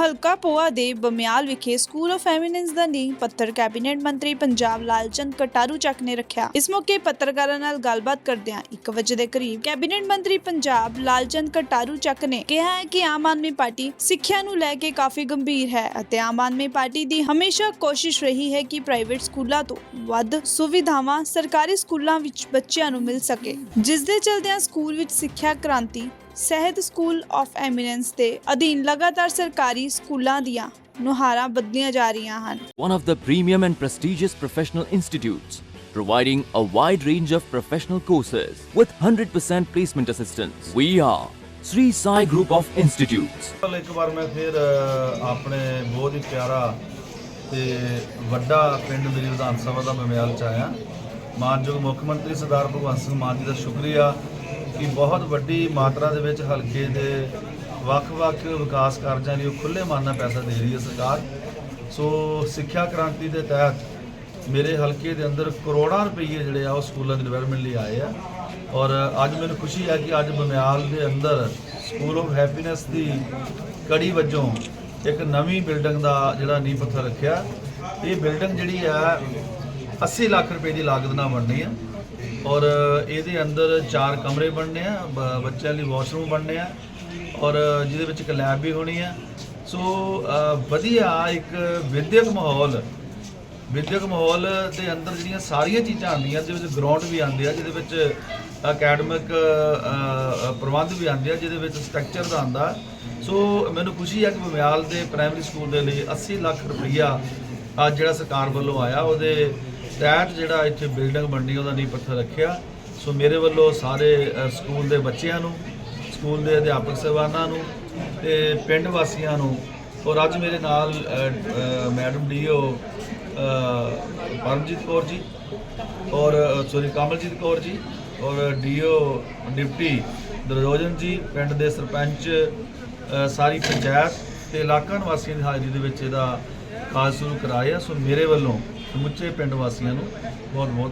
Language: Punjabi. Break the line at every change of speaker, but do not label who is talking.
ਹਲਕਾ ਪੋਆ ਦੇ ਬਮਿਆਲ ਵਿਖੇ ਸਕੂਲ ਆਫ ਐਮੀਨੈਂਸ ਦਾ ਨੀਂਹ ਪੱਥਰ ਕੈਬਨਿਟ ਮੰਤਰੀ ਪੰਜਾਬ ਲਾਲਚੰਦ ਕਟਾਰੂ ਚੱਕ ਨੇ ਰੱਖਿਆ। ਇਸ ਮੌਕੇ ਪੱਤਰਕਾਰਾਂ ਨਾਲ ਗੱਲਬਾਤ ਕਰਦਿਆਂ 1 ਵਜੇ ਦੇ ਕਰੀਬ ਕੈਬਨਿਟ ਮੰਤਰੀ ਪੰਜਾਬ ਲਾਲਚੰਦ ਕਟਾਰੂ ਚੱਕ ਨੇ ਕਿਹਾ ਹੈ ਕਿ ਆਮ ਆਦਮੀ ਪਾਰਟੀ ਸਿੱਖਿਆ ਨੂੰ ਲੈ ਕੇ ਕਾਫੀ ਗੰਭੀਰ ਹੈ ਅਤੇ ਆਮ ਆਦਮੀ ਪਾਰਟੀ ਦੀ ਹਮੇਸ਼ਾ ਕੋਸ਼ਿਸ਼ ਰਹੀ ਹੈ ਕਿ ਪ੍ਰਾਈਵੇਟ ਸਕੂਲਾਂ ਤੋਂ ਵੱਧ ਸੁਵਿਧਾਵਾਂ ਸਰਕਾਰੀ ਸਕੂਲਾਂ ਵਿੱਚ ਬੱਚਿਆਂ ਨੂੰ ਮਿਲ ਸਕੇ। ਜਿਸ ਦੇ ਚਲਦਿਆਂ ਸਕੂਲ ਵਿੱਚ ਸਿੱਖਿਆ ਕ੍ਰਾਂਤੀ ਸਹਿਤ ਸਕੂਲ ਆਫ ਐਮੀਨੈਂਸ ਦੇ ਅਧੀਨ ਲਗਾਤਾਰ ਸਰਕਾਰੀ ਸਕੂਲਾਂ ਦੀਆਂ ਨੁਹਾਰਾਂ ਬਦਲੀਆਂ ਜਾ ਰਹੀਆਂ ਹਨ
one of the premium and prestigious professional institutes, providing a wide range of professional courses with 100% placement assistance. We are Sri Sai Group of Institutes.
ਕੱਲ ਇੱਕ ਵਾਰ ਮੈਂ ਫਿਰ ਅ, ਆਪਣੇ ਬਹੁਤ ਹੀ ਪਿਆਰਾ ਤੇ ਵੱਡਾ ਪਿੰਡ ਮੇਰੀ ਵਿਧਾਨ ਸਭਾ ਦਾ ਮਮਿਆਲ ਚ ਆਇਆ ਮਾਨਯੋਗ ਮੁੱਖ ਮੰਤਰੀ ਸਰਦਾਰ ਭਗਵੰਤ ਸਿੰਘ ਮਾਨ ਜੀ ਦਾ ਸ਼ੁਕਰੀਆ ਕਿ ਬਹੁਤ ਵੱਡੀ ਮਾਤਰਾ ਦੇ ਵਿੱਚ ਹਲਕੇ ਦੇ ਵੱਖ-ਵੱਖ ਵਿਕਾਸ ਕਾਰਜਾਂ ਲਈ ਉਹ ਖੁੱਲੇ ਮਨ ਨਾਲ ਪੈਸਾ ਦੇ ਰਹੀ ਹੈ ਸਰਕਾਰ। ਸੋ ਸਿੱਖਿਆ ਕ੍ਰਾਂਤੀ ਦੇ ਤਹਿਤ ਮੇਰੇ ਹਲਕੇ ਦੇ ਅੰਦਰ ਕਰੋੜਾਂ ਰੁਪਏ ਜਿਹੜੇ ਆ ਉਹ ਸਕੂਲਾਂ ਦੀ ਡਿਵੈਲਪਮੈਂਟ ਲਈ ਆਏ ਆ। ਔਰ ਅੱਜ ਮੈਨੂੰ ਖੁਸ਼ੀ ਹੈ ਕਿ ਅੱਜ ਬਮਿਆਲ ਦੇ ਅੰਦਰ ਸਕੂਲ ਆਫ ਹੈਪੀਨੈਸ ਦੀ ਕੜੀ ਵਜੋਂ ਇੱਕ ਨਵੀਂ ਬਿਲਡਿੰਗ ਦਾ ਜਿਹੜਾ ਨੀਂਹ ਪੱਥਰ ਰੱਖਿਆ। ਇਹ ਬਿਲਡਿੰਗ ਜਿਹੜੀ ਆ 80 ਲੱਖ ਰੁਪਏ ਦੀ ਲਾਗਤ ਨਾਲ ਬਣਨੀ ਹੈ ਔਰ ਇਹਦੇ ਅੰਦਰ ਚਾਰ ਕਮਰੇ ਬਣਨੇ ਆ ਬ- ਬੱਚਿਆਂ ਲਈ ਵਾਸ਼ਰੂਮ ਬਣਨੇ ਆ ਔਰ ਜਿਹਦੇ ਵਿੱਚ ਇੱਕ ਲੈਬ ਵੀ ਹੋਣੀ ਆ। ਸੋ ਅ, ਵਧੀਆ ਇੱਕ ਵਿਦਿਅਕ ਮਾਹੌਲ ਵਿਦਿਅਕ ਮਾਹੌਲ ਦੇ ਅੰਦਰ ਜਿਹੜੀਆਂ ਸਾਰੀਆਂ ਚੀਜ਼ਾਂ ਆਉਂਦੀਆਂ ਜਿਹਦੇ ਵਿੱਚ ਗਰਾਊਂਡ ਵੀ ਆਉਂਦੇ ਆ ਜਿਹਦੇ ਵਿੱਚ ਅਕੈਡਮਿਕ ਪ੍ਰਬੰਧ ਵੀ ਆਉਂਦੇ ਆ ਜਿਹਦੇ ਵਿੱਚ ਸਟਰਕਚਰ ਦਾ ਆਉਂਦਾ। ਸੋ ਮੈਨੂੰ ਖੁਸ਼ੀ ਹੈ ਕਿ ਬਮਿਆਲ ਦੇ ਪ੍ਰਾਇਮਰੀ ਸਕੂਲ ਦੇ ਲਈ 80 ਲੱਖ ਰੁਪਈਆ ਅੱਜ ਜਿਹੜਾ ਸਰਕਾਰ ਵੱਲੋਂ ਆਇਆ ਉਹਦੇ ਤਹਿਤ ਜਿਹੜਾ ਇੱਥੇ ਬਿਲਡਿੰਗ ਬਣਨੀ ਉਹਦਾ ਨੀਂਹ ਪੱਥਰ ਰੱਖਿਆ। ਸੋ ਮੇਰੇ ਵੱਲੋਂ ਸਾਰੇ ਸਕੂਲ ਦੇ ਬੱਚਿਆਂ ਨੂੰ ਸਕੂਲ ਦੇ ਅਧਿਆਪਕ ਸਹਿਬਾਨਾਂ ਨੂੰ ਤੇ ਪਿੰਡ ਵਾਸੀਆਂ ਨੂੰ ਔਰ ਅੱਜ ਮੇਰੇ ਨਾਲ ਅ, ਅ, ਮੈਡਮ ਡੀਓ ਪਰਮਜੀਤ ਕੌਰ ਜੀ ਔਰ ਸੋਰੀ ਕਮਲਜੀਤ ਕੌਰ ਜੀ ਔਰ ਡੀਓ ਡਿਪਟੀ ਦਰਜੋਜਨ ਜੀ ਪਿੰਡ ਦੇ ਸਰਪੰਚ ਸਾਰੀ ਪੰਚਾਇਤ ਤੇ ਇਲਾਕਾ ਨਿਵਾਸੀਆਂ ਦੀ ਹਾਜ਼ਰੀ ਦੇ ਵਿੱਚ ਇਹਦਾ ਕਾਜ ਸ਼ੁਰੂ ਕਰਾਇਆ। ਸੋ ਮੇਰੇ ਵੱਲੋਂ ਸਮੁੱਚੇ ਪਿੰਡ ਵਾਸੀਆਂ ਨੂੰ ਬਹੁਤ ਬਹੁਤ